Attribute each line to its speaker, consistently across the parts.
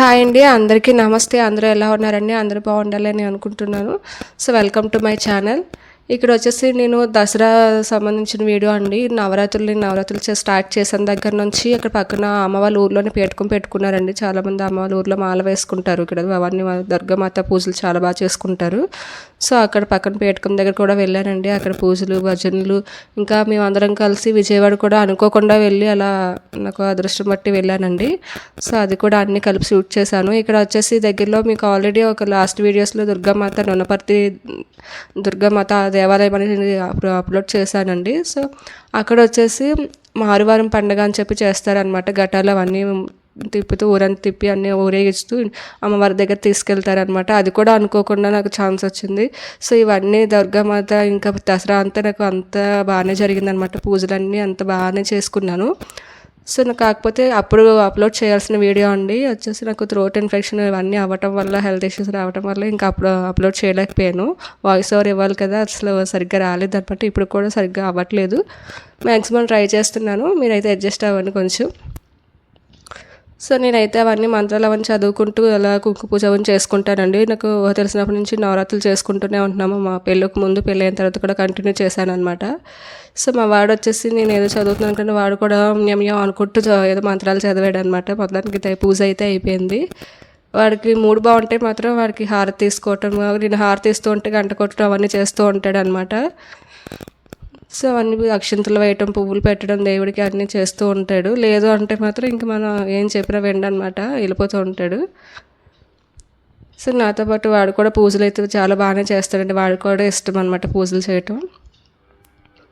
Speaker 1: Hi అండి. అందరికీ నమస్తే. అందరూ ఎలా ఉన్నారండి? అందరూ బాగుండాలని అనుకుంటున్నాను. So welcome to my channel. ఇక్కడ వచ్చేసి నేను దసరా సంబంధించిన వీడియో అండి. నవరాత్రులు నవరాత్రులు స్టార్ట్ చేసిన దగ్గర నుంచి అక్కడ పక్కన అమ్మ వాళ్ళ ఊర్లోనే పెట్టుకుని పెట్టుకున్నారండి. చాలామంది అమ్మవారి ఊర్లో మాల వేసుకుంటారు. ఇక్కడ అవన్నీ దుర్గమాత దుర్గామాత పూజలు చాలా బాగా చేసుకుంటారు. సో అక్కడ పక్కన పేటకం దగ్గర కూడా వెళ్ళానండి. అక్కడ పూజలు భజనలు ఇంకా మేము అందరం కలిసి విజయవాడ కూడా అనుకోకుండా వెళ్ళి అలా నాకు అదృష్టం బట్టి వెళ్ళానండి. సో అది కూడా అన్ని కలిపి షూట్ చేశాను. ఇక్కడ వచ్చేసి దగ్గరలో మీకు ఆల్రెడీ ఒక లాస్ట్ వీడియోస్లో దుర్గామాత నొనపర్తి దుర్గామాత దేవాలయం అనేది అప్లోడ్ చేశానండి. సో అక్కడ వచ్చేసి మారువారం పండగ అని చెప్పి చేస్తారనమాట ఘటాలు అవన్నీ తిప్పుతూ ఊరంతా తిప్పి అన్నీ ఊరేగిస్తూ అమ్మవారి దగ్గర తీసుకెళ్తారనమాట అది కూడా అనుకోకుండా నాకు ఛాన్స్ వచ్చింది. సో ఇవన్నీ దుర్గామాత ఇంకా దసరా అంతా నాకు అంత బాగానే జరిగిందనమాట పూజలన్నీ అంత బాగానే చేసుకున్నాను. సో నాకు కాకపోతే అప్పుడు అప్లోడ్ చేయాల్సిన వీడియో అండి. వచ్చేసి నాకు థ్రోట్ ఇన్ఫెక్షన్ ఇవన్నీ అవ్వటం వల్ల హెల్త్ ఇష్యూస్ రావటం వల్ల ఇంకా అప్పుడు అప్లోడ్ చేయలేకపోయాను. వాయిస్ ఓవర్ ఇవ్వాలి కదా అసలు సరిగ్గా రాలేదు అనమాట ఇప్పుడు కూడా సరిగ్గా అవ్వట్లేదు. మ్యాక్సిమం ట్రై చేస్తున్నాను. మీరైతే అడ్జస్ట్ అవ్వండి కొంచెం. సో నేనైతే అవన్నీ మంత్రాలు అవన్నీ చదువుకుంటూ అలా కుంకు పూజ అవన్నీ చేసుకుంటానండి. నాకు తెలిసినప్పటి నుంచి నవరాత్రులు చేసుకుంటూనే ఉంటున్నాము. మా పెళ్ళికి ముందు పెళ్ళి అయిన తర్వాత కూడా కంటిన్యూ చేశాను అనమాట సో మా వాడు వచ్చేసి నేను ఏదో చదువుతున్నాను కానీ వాడు కూడా మ్యం అనుకుంటూ ఏదో మంత్రాలు చదివాడు అనమాట మొత్తానికి అయితే పూజ అయితే అయిపోయింది. వాడికి మూడు బాగుంటే మాత్రం. వాడికి హారతి తీసుకోవటం నేను హారతి ఇస్తూ ఉంటే గంట కొట్టడం అవన్నీ చేస్తూ ఉంటాడు అనమాట సో అవన్నీ అక్షంతలు వేయటం పువ్వులు పెట్టడం దేవుడికి అన్నీ చేస్తూ ఉంటాడు. లేదు అంటే మాత్రం ఇంక మనం ఏం చెప్పినా వెండనమాట వెళ్ళిపోతూ ఉంటాడు. సో నాతో పాటు వాడు కూడా పూజలు అయితే చాలా బాగానే చేస్తాడండి. వాడు కూడా ఇష్టం అనమాట పూజలు చేయటం.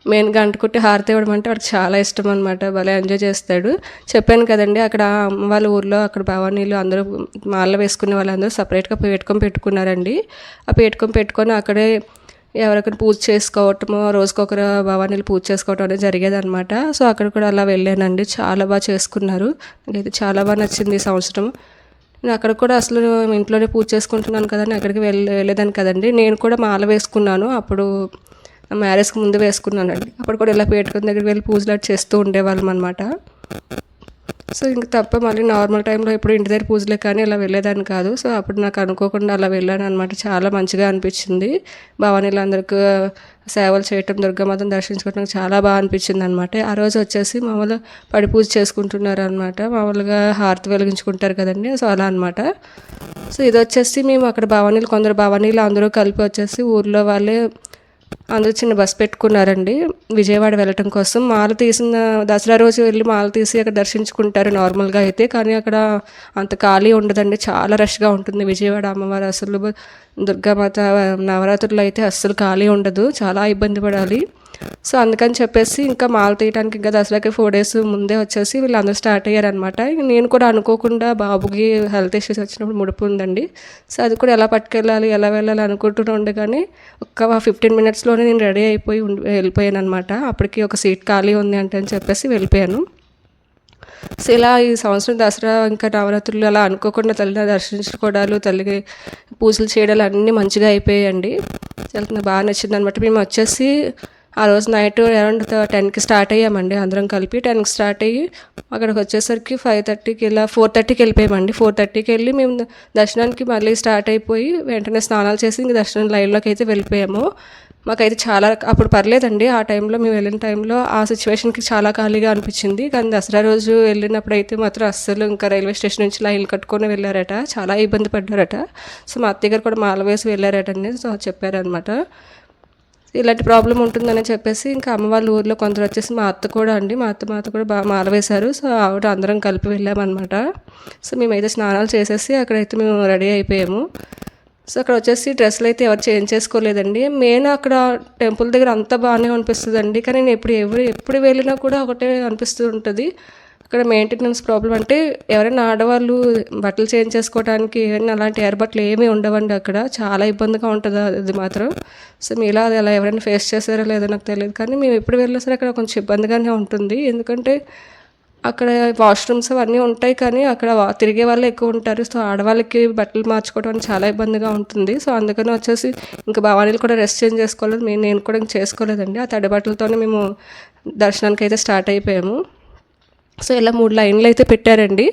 Speaker 1: మెయిన్ గంట కుట్టి హారతి ఇవ్వడం అంటే వాడికి చాలా ఇష్టం అనమాట భలే ఎంజాయ్ చేస్తాడు. చెప్పాను కదండి అక్కడ అమ్మ వాళ్ళ ఊర్లో అక్కడ భవానీలు అందరూ మాల వేసుకునే వాళ్ళందరూ సపరేట్గా పెట్టుకొని పెట్టుకున్నారండి. ఆ పెట్టుకొని పెట్టుకొని అక్కడే ఎవరికైనా పూజ చేసుకోవటము రోజుకొకరు భవానీలు పూజ చేసుకోవటం అనేది జరిగేదనమాట సో అక్కడ కూడా అలా వెళ్ళానండి. చాలా బాగా చేసుకున్నారు. నాకైతే చాలా బాగా నచ్చింది ఈ సంవత్సరం. నేను అక్కడ కూడా అసలు ఇంట్లోనే పూజ చేసుకుంటున్నాను కదండి అక్కడికి వెళ్ళి వెళ్ళేదాన్ని కదండి. నేను కూడా మాల వేసుకున్నాను. అప్పుడు మ్యారేజ్కి ముందు వేసుకున్నానండి. అప్పుడు కూడా ఇలా పేటకుని దగ్గరికి వెళ్ళి పూజలు చేస్తూ ఉండేవాళ్ళం అనమాట సో ఇంక తప్ప మళ్ళీ నార్మల్ టైంలో ఇప్పుడు ఇంటి దగ్గర పూజలే కానీ ఇలా వెళ్ళేదాన్ని కాదు. సో అప్పుడు నాకు అనుకోకుండా అలా వెళ్ళాను అనమాట చాలా మంచిగా అనిపించింది. భవానీలు అందరికీ సేవలు చేయటం దుర్గమాతను దర్శించుకోవటం చాలా బాగా అనిపించింది అనమాట ఆ రోజు వచ్చేసి మామూలుగా పడి పూజ చేసుకుంటున్నారు అనమాట మామూలుగా హారతి వెలిగించుకుంటారు కదండి. సో అలా అనమాట సో ఇది వచ్చేసి మేము అక్కడ భవానీలు కొందరు భవానీలు అందరూ కలిపి వచ్చేసి ఊర్లో వాళ్ళే అందరూ చిన్న బస్ పెట్టుకున్నారండి. విజయవాడ వెళ్ళటం కోసం మాల తీసిన దసరా రోజు వెళ్ళి మాల తీసి అక్కడ దర్శించుకుంటారు నార్మల్గా అయితే. కానీ అక్కడ అంత ఖాళీ ఉండదండి. చాలా రష్గా ఉంటుంది విజయవాడ అమ్మవారు. అసలు దుర్గామాత నవరాత్రులు అయితే అస్సలు ఖాళీ ఉండదు. చాలా ఇబ్బంది పడాలి. సో అందుకని చెప్పేసి ఇంకా మాల తీయడానికి ఇంకా దసరాకి ఫోర్ డేస్ ముందే వచ్చేసి వీళ్ళందరూ స్టార్ట్ అయ్యారనమాట నేను కూడా అనుకోకుండా బాబుకి హెల్త్ ఇష్యూస్ వచ్చినప్పుడు ముడుపు ఉందండి. సో అది కూడా ఎలా పట్టుకెళ్ళాలి ఎలా వెళ్ళాలి అనుకుంటూ ఉండే కానీ ఒక ఫిఫ్టీన్ మినిట్స్లోనే నేను రెడీ అయిపోయి ఉండి వెళ్ళిపోయాను అనమాట అప్పటికి ఒక సీట్ ఖాళీ ఉంది అంటే అని చెప్పేసి వెళ్ళిపోయాను. సో ఇలా ఈ సంవత్సరం దసరా ఇంకా నవరాత్రులు అలా అనుకోకుండా తల్లిని దర్శించుకోవడాలు తల్లికి పూజలు చేయడాలు అన్నీ మంచిగా అయిపోయాయండి. చాలా నాకు బాగా నచ్చింది అనమాట మేము వచ్చేసి ఆ రోజు నైట్ అరౌండ్ టెన్కి స్టార్ట్ అయ్యామండి అందరం కలిపి. టెన్కి స్టార్ట్ అయ్యి అక్కడికి వచ్చేసరికి ఫైవ్ థర్టీకి ఇలా ఫోర్ థర్టీకి వెళ్ళిపోయామండి. ఫోర్ థర్టీకి వెళ్ళి మేము దర్శనానికి మళ్ళీ స్టార్ట్ అయిపోయి వెంటనే స్నానాలు చేసి ఇంక దర్శనం లైన్లోకి అయితే వెళ్ళిపోయాము. మాకైతే చాలా అప్పుడు పర్లేదండి. ఆ టైంలో మేము వెళ్ళిన టైంలో ఆ సిచ్యువేషన్కి చాలా ఖాళీగా అనిపించింది. కానీ దసరా రోజు వెళ్ళినప్పుడు అయితే మాత్రం అస్సలు ఇంకా రైల్వే స్టేషన్ నుంచి లైన్లు కట్టుకొని వెళ్ళారట. చాలా ఇబ్బంది పడ్డారట. సో మా అత్తయ్య గారు కూడా మాల వేసి వెళ్ళారట అని సో చెప్పారనమాట ఇలాంటి ప్రాబ్లం ఉంటుందని చెప్పేసి ఇంకా అమ్మ వాళ్ళ ఊర్లో కొందరు వచ్చేసి మా అత్త కూడా అండి. మా అత్త మాత కూడా బాగా మాల వేశారు. సో ఆవిడ అందరం కలిపి వెళ్ళామన్నమాట. సో మేమైతే స్నానాలు చేసేసి అక్కడైతే మేము రెడీ అయిపోయాము. సో అక్కడ వచ్చేసి డ్రెస్సులు అయితే ఎవరు చేంజ్ చేసుకోలేదండి. మెయిన్ అక్కడ టెంపుల్ దగ్గర అంతా బాగానే అనిపిస్తుందండి. కానీ నేను ఎప్పుడు ఎవరు ఎప్పుడు వెళ్ళినా కూడా ఒకటే అనిపిస్తూ ఉంటుంది. అక్కడ మెయింటెనెన్స్ ప్రాబ్లం అంటే ఎవరైనా ఆడవాళ్ళు బట్టలు చేంజ్ చేసుకోవడానికి ఏమైనా అలాంటి ఎయిర్ బట్టలు ఏమీ ఉండవండి అక్కడ. చాలా ఇబ్బందిగా ఉంటుంది అది మాత్రం. సో మీలా అది అలా ఎవరైనా ఫేస్ చేశారో లేదో నాకు తెలియదు. కానీ మేము ఎప్పుడు వెళ్ళినా సరే అక్కడ కొంచెం ఇబ్బందిగానే ఉంటుంది. ఎందుకంటే అక్కడ వాష్రూమ్స్ అవన్నీ ఉంటాయి కానీ అక్కడ తిరిగే వాళ్ళు ఎక్కువ ఉంటారు. సో ఆడవాళ్ళకి బట్టలు మార్చుకోవడం చాలా ఇబ్బందిగా ఉంటుంది. సో అందుకని వచ్చేసి ఇంకా భవానీలు కూడా రెస్ట్ చేంజ్ చేసుకోలేదు. మేము నేను కూడా ఇంక చేసుకోలేదండి. ఆ తడి బట్టలతోనే మేము దర్శనానికి అయితే స్టార్ట్ అయిపోయాము. సో ఇలా మూడు లైన్లు అయితే పెట్టారండి.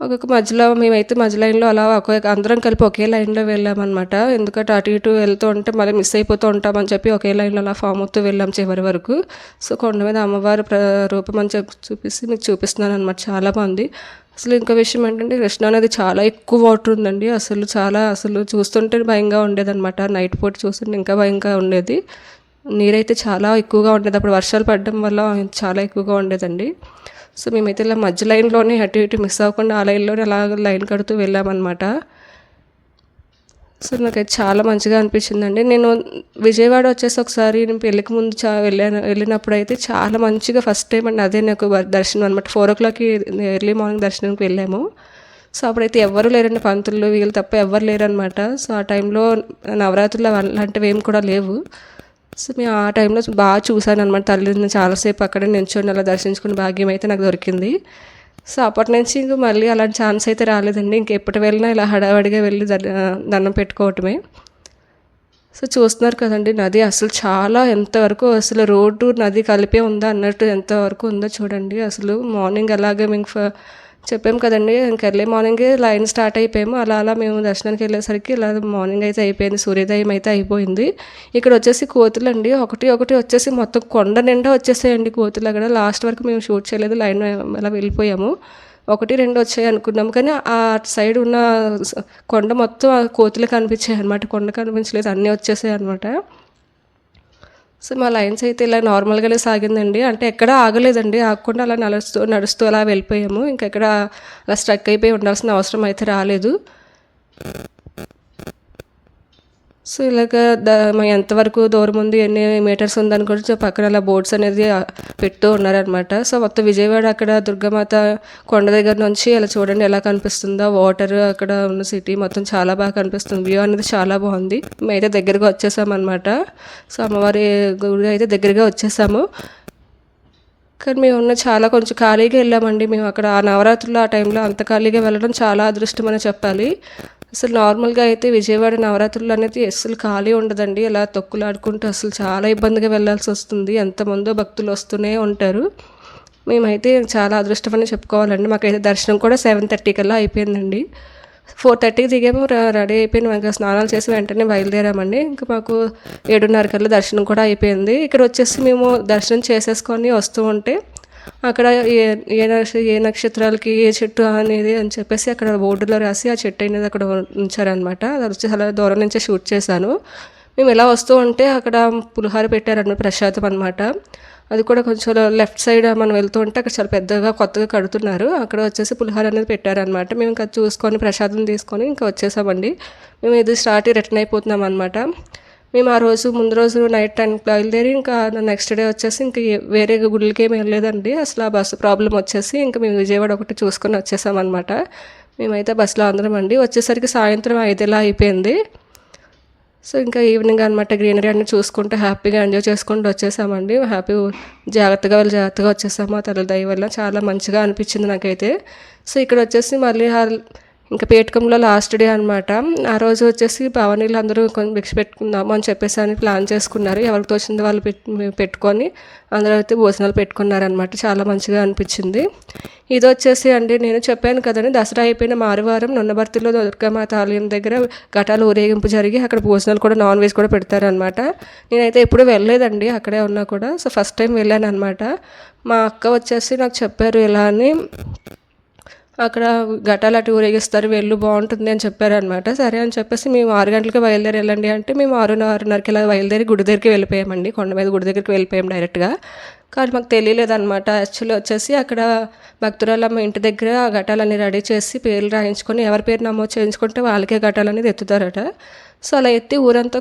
Speaker 1: ఒక్కొక్క మధ్యలో మేమైతే మధ్య లైన్లో అలా ఒక అందరం కలిపి ఒకే లైన్లో వెళ్ళామన్నమాట. ఎందుకంటే అటు ఇటు వెళ్తూ ఉంటే మళ్ళీ మిస్ అయిపోతూ ఉంటామని చెప్పి ఒకే లైన్లో అలా ఫామ్ అవుతూ వెళ్ళాం చివరి వరకు. సో కొండ మీద అమ్మవారి ప్ర రూపం అని చెప్పి చూపిస్తే మీకు చూపిస్తున్నాను అనమాట చాలా బాగుంది అసలు ఇంకో విషయం ఏంటంటే కృష్ణా నది చాలా ఎక్కువ వాటర్ ఉందండి. అసలు చాలా అసలు చూస్తుంటే భయంగా ఉండేదన్నమాట. నైట్ పూట చూస్తుంటే ఇంకా భయంగా ఉండేది. నీరైతే చాలా ఎక్కువగా ఉండేది. అప్పుడు వర్షాలు పడడం వల్ల చాలా ఎక్కువగా ఉండేదండి. సో మేమైతే ఇలా మధ్య లైన్లోనే అటు ఇటు మిస్ అవ్వకుండా ఆ లైన్లోనే అలా లైన్ కడుతూ వెళ్ళామన్నమాట. సో నాకైతే చాలా మంచిగా అనిపించిందండి. నేను విజయవాడ వచ్చేసి ఒకసారి నేను పెళ్ళికి ముందు చా వెళ్ళాను వెళ్ళినప్పుడు అయితే చాలా మంచిగా ఫస్ట్ టైం అండి అదే నాకు దర్శనం అనమాట ఫోర్ ఓ క్లాక్కి ఎర్లీ మార్నింగ్ దర్శనంకి వెళ్ళాము. సో అప్పుడైతే ఎవ్వరు లేరండి పంతులు వీళ్ళు తప్ప ఎవ్వరు లేరనమాట సో ఆ టైంలో నవరాత్రులు అలాంటివి ఏం కూడా లేవు. సో మేము ఆ టైంలో బాగా చూశాను అనమాట తల్లిని చాలాసేపు అక్కడే నిల్చొని అలా దర్శించుకుని భాగ్యం అయితే నాకు దొరికింది. సో అప్పటి నుంచి ఇంక మళ్ళీ అలాంటి ఛాన్స్ అయితే రాలేదండి. ఇంకెప్పటి వెళ్ళినా ఇలా హడావడిగా వెళ్ళి దండం పెట్టుకోవటమే. సో చూస్తున్నారు కదండి నది అసలు చాలా ఎంతవరకు అసలు రోడ్డు నది కలిపే ఉందా అన్నట్టు ఎంతవరకు ఉందో చూడండి. అసలు మార్నింగ్ అలాగే మీకు చెప్పాము కదండి ఇంక ఎర్లీ మార్నింగే లైన్ స్టార్ట్ అయిపోయాము. అలా అలా మేము దర్శనానికి వెళ్ళేసరికి ఇలా మార్నింగ్ అయితే అయిపోయింది సూర్యోదయం అయితే అయిపోయింది. ఇక్కడ వచ్చేసి కోతులు అండి ఒకటి ఒకటి వచ్చేసి మొత్తం కొండ నిండా వచ్చేసాయండి కోతులు. అక్కడ లాస్ట్ వరకు మేము షూట్ చేయలేదు లైన్ అలా వెళ్ళిపోయాము. ఒకటి రెండు వచ్చాయి అనుకున్నాము కానీ ఆ సైడ్ ఉన్న కొండ మొత్తం కోతులు కనిపించాయి అనమాట కొండ కనిపించలేదు అన్నీ వచ్చేసాయి అనమాట సో మా లైన్స్ అయితే ఇలా నార్మల్గానే సాగిందండి. అంటే ఎక్కడ ఆగలేదండి. ఆగకుండా అలా నడుస్తూ నడుస్తూ అలా వెళ్ళిపోయాము. ఇంకెక్కడ అలా స్ట్రక్ అయిపోయి ఉండాల్సిన అవసరం అయితే రాలేదు. సో ఇలాగ ద ఎంతవరకు దూరం ఉంది ఎన్ని మీటర్స్ ఉందని కూడా పక్కన అలా బోర్డ్స్ అనేది పెడుతూ ఉన్నారనమాట సో మొత్తం విజయవాడ అక్కడ దుర్గామాత కొండ దగ్గర నుంచి ఇలా చూడండి ఎలా కనిపిస్తుందో. వాటర్ అక్కడ ఉన్న సిటీ మొత్తం చాలా బాగా కనిపిస్తుంది. వ్యూ అనేది చాలా బాగుంది. మేమైతే దగ్గరగా వచ్చేసామన్నమాట. సో అమ్మవారి గుడి అయితే దగ్గరగా వచ్చేసాము. కానీ మేము ఉన్న చాలా కొంచెం ఖాళీగా వెళ్ళామండి. మేము అక్కడ ఆ నవరాత్రులు ఆ టైంలో అంత ఖాళీగా వెళ్ళడం చాలా అదృష్టం అని చెప్పాలి. అసలు నార్మల్గా అయితే విజయవాడ నవరాత్రులు అనేది అసలు ఖాళీ ఉండదండి. ఇలా తొక్కులాడుకుంటూ అసలు చాలా ఇబ్బందిగా వెళ్ళాల్సి వస్తుంది. ఎంతమందో భక్తులు వస్తూనే ఉంటారు. మేమైతే చాలా అదృష్టం అని చెప్పుకోవాలండి. మాకైతే దర్శనం కూడా సెవెన్ థర్టీ కల్లా అయిపోయిందండి. ఫోర్ థర్టీకి దిగాము. రెడీ అయిపోయింది ఇంకా స్నానాలు చేసి వెంటనే బయలుదేరామండి. ఇంకా మాకు ఏడున్నర కల్లా దర్శనం కూడా అయిపోయింది. ఇక్కడ వచ్చేసి మేము దర్శనం చేసేసుకొని వస్తూ ఉంటే అక్కడ ఏ ఏ ఏ నక్షత్రాలకి ఏ చెట్టు అనేది అని చెప్పేసి అక్కడ బోర్డులో రాసి ఆ చెట్టు అనేది అక్కడ ఉంచారనమాట అది వచ్చి అలా దూరం నుంచే షూట్ చేశాను. మేము ఎలా వస్తూ ఉంటే అక్కడ పులిహార పెట్టారనమాట ప్రసాదం అనమాట అది కూడా కొంచెం లెఫ్ట్ సైడ్ మనం వెళ్తూ ఉంటే అక్కడ చాలా పెద్దగా కొత్తగా కడుతున్నారు. అక్కడ వచ్చేసి పులిహార అనేది పెట్టారనమాట మేము ఇంకా చూసుకొని ప్రసాదం తీసుకొని ఇంకా వచ్చేసామండి. మేము ఇది స్టార్ట్ రిటర్న్ అయిపోతున్నాం అనమాట మేము ఆ రోజు ముందు రోజు నైట్ టెన్కి బయలుదేరి ఇంకా నెక్స్ట్ డే వచ్చేసి ఇంకా వేరే గుళ్ళకి ఏమి వెళ్ళలేదండి. అసలు ఆ బస్సు ప్రాబ్లం వచ్చేసి ఇంకా మేము విజయవాడ ఒకటి చూసుకొని వచ్చేసామన్నమాట మేమైతే బస్సులో అందరం అండి. వచ్చేసరికి సాయంత్రం ఐదేలా అయిపోయింది. సో ఇంకా ఈవినింగ్ అనమాట గ్రీనరీ అన్ని చూసుకుంటూ హ్యాపీగా ఎంజాయ్ చేసుకుంటూ వచ్చేసామండి. హ్యాపీ జాగ్రత్తగా వాళ్ళు జాగ్రత్తగా వచ్చేసాము. ఆ తల్లి దయ వల్ల చాలా మంచిగా అనిపించింది నాకైతే. సో ఇక్కడ వచ్చేసి మళ్ళీ ఇంకా పేటకంలో లాస్ట్ డే అనమాట ఆ రోజు వచ్చేసి భవనీలు అందరూ కొంచెం భిక్ష పెట్టుకుందాము అని చెప్పేసి అని ప్లాన్ చేసుకున్నారు. ఎవరికి తోచింది వాళ్ళు పెట్టుకొని అందరూ అయితే భోజనాలు పెట్టుకున్నారనమాట చాలా మంచిగా అనిపించింది. ఇది వచ్చేసి అండి నేను చెప్పాను కదండి దసరా అయిపోయిన మారువారం నున్నబర్తిలో దుర్గామాత ఆలయం దగ్గర ఘటాలు ఊరేగింపు జరిగి అక్కడ భోజనాలు కూడా నాన్ వెజ్ కూడా పెడతారనమాట నేనైతే ఎప్పుడు వెళ్ళలేదండి అక్కడే ఉన్నా కూడా. సో ఫస్ట్ టైం వెళ్ళాను అనమాట మా అక్క వచ్చేసి నాకు చెప్పారు ఇలా అని అక్కడ ఘటాలు అటు ఊరేగిస్తారు వెళ్ళు బాగుంటుంది అని చెప్పారనమాట సరే అని చెప్పేసి మేము ఆరు గంటలకి బయలుదేరి వెళ్ళండి అంటే మేము ఆరున్న ఆరున్నరకి ఇలా బయలుదేరి గుడి దగ్గరికి వెళ్ళిపోయామండి. కొండ మీద గుడి దగ్గరికి వెళ్ళిపోయాం డైరెక్ట్గా. కానీ మాకు తెలియలేదన్నమాట. యాక్చువల్ యాక్చువల్లీ వచ్చేసి అక్కడ భక్తురాలమ్మ ఇంటి దగ్గర ఆ ఘటాలన్నీ రెడీ చేసి పేర్లు రాయించుకొని ఎవరి పేరు నమోదు చేయించుకుంటే వాళ్ళకే ఘటాలు అనేది ఎత్తుతారట. సో అలా ఎత్తి ఊరంతా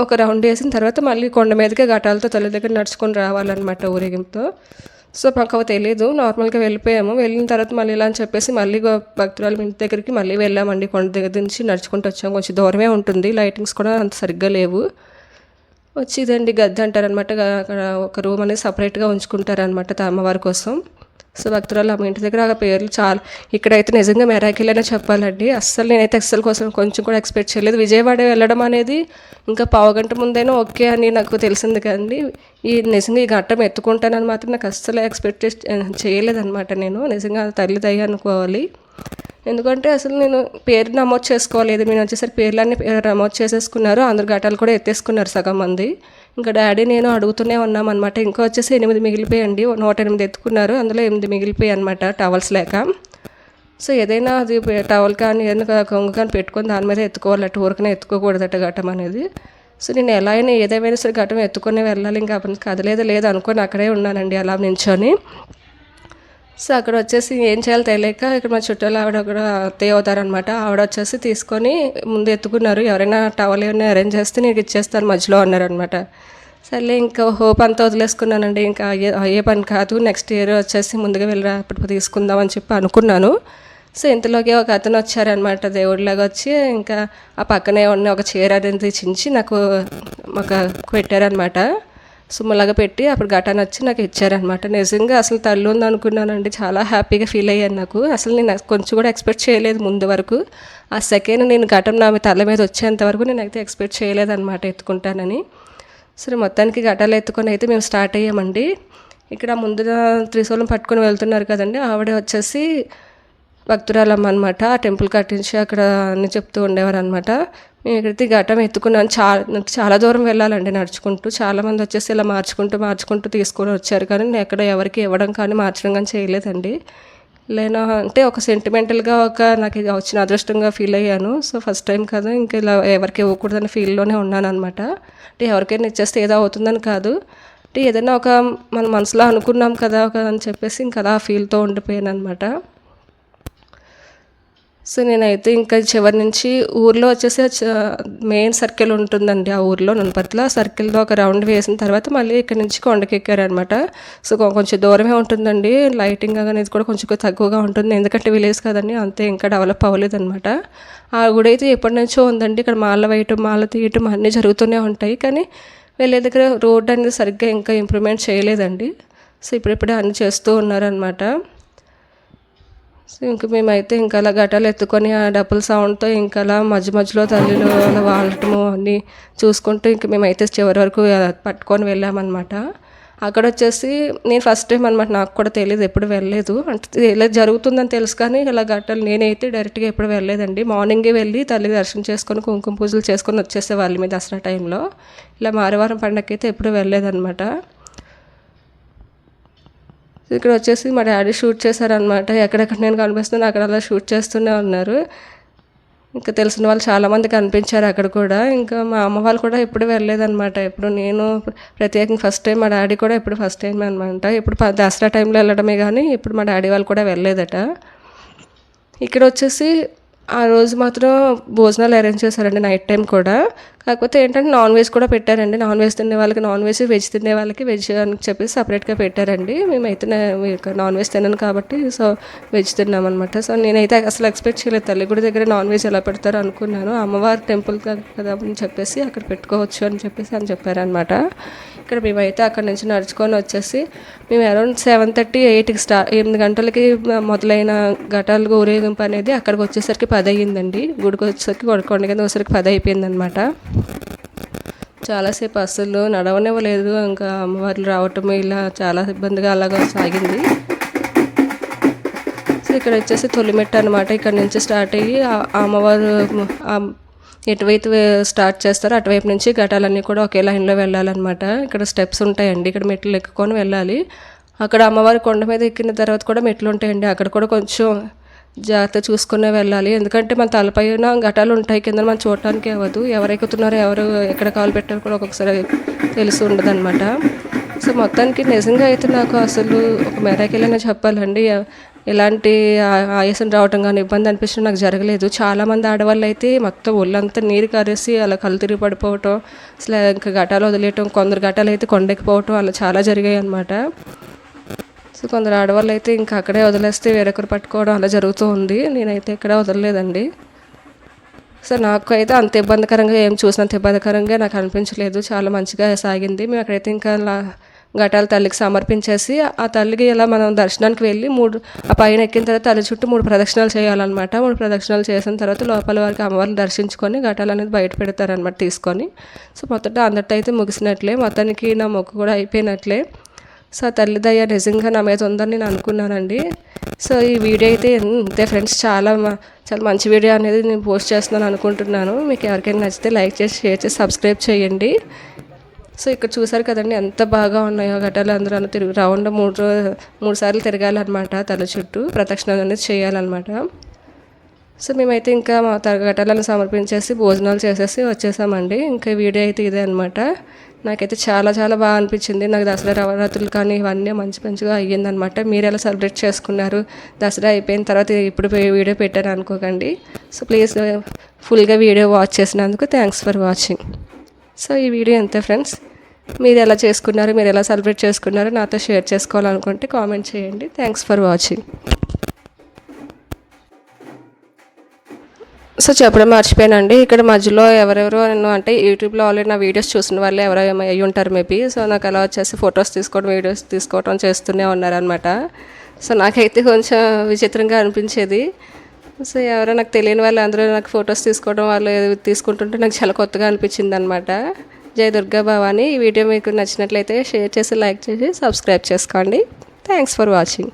Speaker 1: ఒక రౌండ్ వేసిన తర్వాత మళ్ళీ కొండ మీదకే ఘటాలతో తల్లి దగ్గర నడుచుకొని రావాలన్నమాట ఊరేగింపుతో. సో మాకు తెలియదు నార్మల్గా వెళ్ళిపోయాము. వెళ్ళిన తర్వాత మళ్ళీ ఇలా అని చెప్పేసి మళ్ళీ భక్తురాలు ఇంటి దగ్గరికి మళ్ళీ వెళ్ళామండి. కొండ దగ్గర నుంచి నడుచుకుంటూ వచ్చాము. కొంచెం దూరమే ఉంటుంది. లైటింగ్స్ కూడా అంత సరిగ్గా లేవు. వచ్చి ఇదండి గద్దె అంటారనమాట. అక్కడ ఒక రూమ్ అనేది సపరేట్గా ఉంచుకుంటారనమాట అమ్మవారి కోసం. సో భక్తురాలు మా ఇంటి దగ్గర ఆ పేర్లు చాలా. ఇక్కడైతే నిజంగా మెరాకిల్ అనే చెప్పాలండి. అస్సలు నేనైతే ఎక్సెల్ కోసం కొంచెం కూడా ఎక్స్పెక్ట్ చేయలేదు. విజయవాడ వెళ్ళడం అనేది ఇంకా పావుగంట ముందైనా ఓకే అని నాకు తెలిసింది కానీ ఈ నిజంగా ఈ ఘట్టం ఎత్తుకుంటానని మాత్రం నాకు అస్సలు ఎక్స్పెక్ట్ చేయలేదన్నమాట నేను. నిజంగా తల్లి దయ అనుకోవాలి. ఎందుకంటే అసలు నేను పేరు నమోదు చేసుకోలేదు. నేను వచ్చేసరికి పేర్లన్నీ నమోదు చేసేసుకున్నారు. అందరు ఘటాలు కూడా ఎత్తేసుకున్నారు సగం మంది. ఇంకా డాడీ నేను అడుగుతూనే ఉన్నాం అనమాట ఇంకా వచ్చేసి ఎనిమిది మిగిలిపోయండి. నూట ఎనిమిది ఎత్తుకున్నారు. అందులో ఎనిమిది మిగిలిపోయాయి అనమాట టవల్స్ లేక. సో ఏదైనా అది టవల్ కానీ ఏదైనా కొంగు కానీ పెట్టుకొని దాని మీద ఎత్తుకోవాలట ఊరికనే ఎత్తుకోకూడదట ఘటం అనేది. సో నేను ఎలా అయినా ఏదేమైనా సరే ఘటం ఎత్తుకునే వెళ్ళాలి. ఇంకా అప్పుడు కదలేదు లేదు అనుకొని అక్కడే ఉన్నానండి. అలా నించొని. సో అక్కడ వచ్చేసి ఏం చేయాలో తెలియక ఇక్కడ మా చుట్టాలు ఆవిడ కూడా అత్తయ్య అవుతారనమాట ఆవిడ వచ్చేసి తీసుకొని ముందు ఎత్తుకున్నారు. ఎవరైనా టవల్ ఏమైనా అరేంజ్ చేస్తే నీకు ఇచ్చేస్తాను మధ్యలో అన్నారనమాట సర్లే ఇంకా హోప్ అంతా వదిలేసుకున్నానండి. ఇంకా అయ్యే అయ్యే పని కాదు. నెక్స్ట్ ఇయర్ వచ్చేసి ముందుగా వెళ్ళరా అప్పుడు తీసుకుందాం అని చెప్పి అనుకున్నాను. సో ఇంతలోకి ఒక అతను వచ్చారనమాట దేవుడిలాగా వచ్చి ఇంకా ఆ పక్కనే ఉన్న ఒక చీర అనేది చించి నాకు ఒక పెట్టారనమాట సుమ్మలాగా పెట్టి అప్పుడు ఘటాన్ని వచ్చి నాకు ఇచ్చారనమాట నిజంగా అసలు తల్లి ఉంది అనుకున్నానండి. చాలా హ్యాపీగా ఫీల్ అయ్యాను నాకు. అసలు నేను కొంచెం కూడా ఎక్స్పెక్ట్ చేయలేదు ముందు వరకు. ఆ సెకండ్ నేను ఘటం నా తల మీద వచ్చేంత వరకు నేను అయితే ఎక్స్పెక్ట్ చేయలేదన్నమాట ఎత్తుకుంటానని. సరే మొత్తానికి ఘటాలు ఎత్తుకొని అయితే మేము స్టార్ట్ అయ్యామండి. ఇక్కడ ముందుగా త్రిశూలం పట్టుకొని వెళ్తున్నారు కదండి. ఆవిడ వచ్చేసి భక్తురాలమ్మ అనమాట ఆ టెంపుల్ కట్టించి అక్కడ అన్ని చెప్తూ ఉండేవారు అనమాట మేము ఇక్కడైతే ఘటం ఎత్తుకున్నాను చాలా చాలా దూరం వెళ్ళాలండి నడుచుకుంటూ. చాలామంది వచ్చేసి ఇలా మార్చుకుంటూ మార్చుకుంటూ తీసుకొని వచ్చారు. కానీ నేను ఎక్కడ ఎవరికి ఇవ్వడం కానీ మార్చడం కానీ చేయలేదండి. లేనా అంటే ఒక సెంటిమెంటల్గా ఒక నాకు ఇది వచ్చిన అదృష్టంగా ఫీల్ అయ్యాను. సో ఫస్ట్ టైం కదా ఇంకా ఇలా ఎవరికి ఇవ్వకూడదని ఫీల్లోనే ఉన్నాను అనమాట అంటే ఎవరికైనా ఇచ్చేస్తే ఏదో అవుతుందని కాదు. అంటే ఏదైనా ఒక మన మనసులో అనుకున్నాం కదా ఒక అని చెప్పేసి ఇంకా అలా ఫీల్తో ఉండిపోయాను అనమాట సో నేనైతే ఇంకా చివరి నుంచి ఊర్లో వచ్చేసి మెయిన్ సర్కిల్ ఉంటుందండి ఆ ఊర్లో నన్పర్తిలో. ఆ సర్కిల్లో ఒక రౌండ్ వేసిన తర్వాత మళ్ళీ ఇక్కడ నుంచి కొండకెక్కారనమాట సో కొంచెం దూరమే ఉంటుందండి. లైటింగ్ అనేది కూడా కొంచెం తక్కువగా ఉంటుంది. ఎందుకంటే విలేజ్ కదండి అంతే ఇంకా డెవలప్ అవ్వలేదు అనమాట ఆ గుడి అయితే ఎప్పటి నుంచో ఉందండి. ఇక్కడ మాల వేయటం మాల తీయటం అన్నీ జరుగుతూనే ఉంటాయి. కానీ వెళ్ళే దగ్గర రోడ్ అనేది సరిగ్గా ఇంకా ఇంప్రూవ్మెంట్ చేయలేదండి. సో ఇప్పుడిప్పుడే అన్నీ చేస్తూ ఉన్నారనమాట సో ఇంక మేమైతే ఇంకా అలా గటాలు ఎత్తుకొని ఆ డబ్బుల సౌండ్తో ఇంకా అలా మధ్య మధ్యలో తల్లిలో అలా వాడటము అన్నీ చూసుకుంటూ ఇంక మేమైతే చివరి వరకు పట్టుకొని వెళ్ళామన్నమాట. అక్కడ వచ్చేసి నేను ఫస్ట్ టైం అనమాట నాకు కూడా తెలియదు ఎప్పుడు వెళ్ళలేదు. అంటే ఇలా జరుగుతుందని తెలుసు కానీ ఇలా గట్టలు నేనైతే డైరెక్ట్గా ఎప్పుడు వెళ్ళలేదండి. మార్నింగే వెళ్ళి తల్లి దర్శనం చేసుకొని కుంకుమ పూజలు చేసుకొని వచ్చేసే వాళ్ళ మీద దసరా టైంలో. ఇలా మారవారం పండగకి అయితే ఎప్పుడు వెళ్ళలేదన్నమాట. ఇక్కడ వచ్చేసి మా డాడీ షూట్ చేశారనమాట ఎక్కడెక్కడ నేను కనిపిస్తున్నా అక్కడ అలా షూట్ చేస్తూనే ఉన్నారు. ఇంకా తెలిసిన వాళ్ళు చాలామంది కనిపించారు అక్కడ కూడా. ఇంకా మా అమ్మ వాళ్ళు కూడా ఎప్పుడు వెళ్ళలేదనమాట ఇప్పుడు నేను ప్రత్యేకంగా ఫస్ట్ టైం మా డాడీ కూడా ఇప్పుడు ఫస్ట్ టైం అనమాట ఇప్పుడు ప- దసరా టైంలో వెళ్ళడమే కానీ ఇప్పుడు మా డాడీ వాళ్ళు కూడా వెళ్ళలేదట. ఇక్కడ వచ్చేసి ఆ రోజు మాత్రం భోజనాలు అరేంజ్ చేశారండి నైట్ టైం కూడా. కాకపోతే ఏంటంటే నాన్ వెజ్ కూడా పెట్టారండి. నాన్ వెజ్ తినే వాళ్ళకి నాన్ వెజ్ వెజ్ తినే వాళ్ళకి వెజ్ అని చెప్పి సపరేట్గా పెట్టారండి. మేమైతే నాన్ వెజ్ తిన్నాను కాబట్టి సో వెజ్ తిన్నాం అనమాట సో నేనైతే అసలు ఎక్స్పెక్ట్ చేయలేదు. తల్లి గుడి దగ్గర నాన్ వెజ్ ఎలా పెడతారో అనుకున్నాను. అమ్మవారి టెంపుల్ కదా అని చెప్పేసి అక్కడ పెట్టుకోవచ్చు అని చెప్పేసి అని చెప్పారనమాట ఇక్కడ మేమైతే అక్కడ నుంచి నడుచుకొని వచ్చేసి మేము అరౌండ్ సెవెన్ థర్టీ ఎయిట్కి స్టా ఎనిమిది గంటలకి మొదలైన ఘటాలు ఊరేగింపు అనేది అక్కడికి వచ్చేసరికి పది అయ్యిందండి. గుడికి వచ్చేసరికి కొండ- కింద వచ్చేసరికి పది అయిపోయింది అనమాట చాలాసేపు అస్సలు నడవనివ్వలేదు. ఇంకా అమ్మవార్లు రావటం ఇలా చాలా ఇబ్బందిగా అలాగా సాగింది. సో ఇక్కడ వచ్చేసి తొలిమెట్టు అనమాట ఇక్కడ నుంచి స్టార్ట్ అయ్యి అమ్మవారు ఎటువైపు స్టార్ట్ చేస్తారో అటువైపు నుంచి ఘటాలన్నీ కూడా ఒకే లైన్లో వెళ్ళాలన్నమాట. ఇక్కడ స్టెప్స్ ఉంటాయండి. ఇక్కడ మెట్లు ఎక్కుకొని వెళ్ళాలి. అక్కడ అమ్మవారి కొండ మీద ఎక్కిన తర్వాత కూడా మెట్లు ఉంటాయండి. అక్కడ కూడా కొంచెం జాగ్రత్త చూసుకునే వెళ్ళాలి. ఎందుకంటే మన తలపైన ఘటాలు ఉంటాయి. కింద మనం చూడటానికి అవ్వదు. ఎవరు ఎక్కుతున్నారో ఎవరు ఎక్కడ కాలు పెట్టారో కూడా ఒక్కొక్కసారి తెలిసి ఉండదు సో మొత్తానికి నిజంగా అయితే నాకు అసలు ఒక మెరాకిల్ చెప్పాలండి. ఎలాంటి ఆయాసం రావటం కానీ ఇబ్బంది అనిపించడం నాకు జరగలేదు. చాలామంది ఆడవాళ్ళు అయితే మొత్తం ఒళ్ళంతా నీరు కరేసి అలా కళ్ళు తిరిగి పడిపోవటం అసలు ఇంకా ఘటాలు వదిలేయటం కొందరు ఘటాలు అయితే కొండెక్కిపోవటం అలా చాలా జరిగాయి అన్నమాట. సో కొందరు ఆడవాళ్ళు అయితే ఇంకా అక్కడే వదిలేస్తే వేరొకరు పట్టుకోవడం అలా జరుగుతూ ఉంది. నేనైతే ఎక్కడ వదలలేదండి. సో నాకు అయితే అంత ఇబ్బందికరంగా ఏం చూసినంత ఇబ్బందికరంగా నాకు అనిపించలేదు. చాలా మంచిగా సాగింది. మేము అక్కడైతే ఇంకా ఘటాలు తల్లికి సమర్పించేసి ఆ తల్లికి ఇలా మనం దర్శనానికి వెళ్ళి మూడు ఆ పైన ఎక్కిన తర్వాత తల్లి చుట్టూ మూడు ప్రదక్షిణాలు చేయాలన్నమాట. మూడు ప్రదక్షిణాలు చేసిన తర్వాత లోపల వారికి అమ్మవారిని దర్శించుకొని ఘటాలు అనేది బయట పెడతారనమాట తీసుకొని. సో మొత్తం అందరితో అయితే ముగిసినట్లే. మొత్తానికి నా మొక్కు కూడా అయిపోయినట్లే. సో ఆ తల్లి దయ నిజంగా నా మీద ఉందని నేను అనుకున్నానండి. సో ఈ వీడియో అయితే అంతే ఫ్రెండ్స్. చాలా చాలా మంచి వీడియో అనేది నేను పోస్ట్ చేస్తున్నాను అనుకుంటున్నాను. మీకు ఎవరికైనా నచ్చితే లైక్ చేసి షేర్ చేసి సబ్స్క్రైబ్ చేయండి. సో ఇక్కడ చూసారు కదండి ఎంత బాగా ఉన్నాయో ఘటాలు. అందరూ అలా తిరుగు రౌండ్ మూడు రో- మూడు సార్లు తిరగాలన్నమాట తల చుట్టూ. ప్రదక్షిణాలు అనేది చేయాలన్నమాట. సో మేమైతే ఇంకా మా ఘటాలను సమర్పించేసి భోజనాలు చేసేసి వచ్చేసామండి. ఇంకా వీడియో అయితే ఇదే అనమాట నాకైతే చాలా చాలా బాగా అనిపించింది. నాకు దసరా నవరాత్రులు కానీ ఇవన్నీ మంచి మంచిగా అయ్యిందనమాట మీరు ఎలా సెలబ్రేట్ చేసుకున్నారు? దసరా అయిపోయిన తర్వాత ఇప్పుడు వీడియో పెట్టాను అనుకోకండి సో ప్లీజ్ ఫుల్గా వీడియో వాచ్ చేసినందుకు థ్యాంక్స్ ఫర్ వాచింగ్. సో ఈ వీడియో అంతే ఫ్రెండ్స్ మీరు ఎలా చేసుకున్నారు మీరు ఎలా సెలబ్రేట్ చేసుకున్నారో నాతో షేర్ చేసుకోవాలనుకుంటే కామెంట్ చేయండి. థ్యాంక్స్ ఫర్ వాచింగ్ సో చెప్పడం మర్చిపోయానండి. ఇక్కడ మధ్యలో ఎవరెవరో నేను అంటే యూట్యూబ్లో ఆల్రెడీ నా వీడియోస్ చూసిన వాళ్ళు ఎవరో ఏమో అయ్యి ఉంటారు మేబీ సో నాకు అలా వచ్చేసి ఫొటోస్ తీసుకోవడం వీడియోస్ తీసుకోవడం చేస్తూనే ఉన్నారనమాట సో నాకైతే కొంచెం విచిత్రంగా అనిపించేది. సో ఎవరో నాకు తెలియని వాళ్ళు అందరూ నాకు ఫొటోస్ తీసుకోవడం వాళ్ళు తీసుకుంటుంటే నాకు చాలా కొత్తగా అనిపించింది అనమాట జయ దుర్గా భవాని. ఈ వీడియో మీకు నచ్చినట్లయితే షేర్ చేసి లైక్ చేసి సబ్స్క్రైబ్ చేసుకోండి. Thanks for watching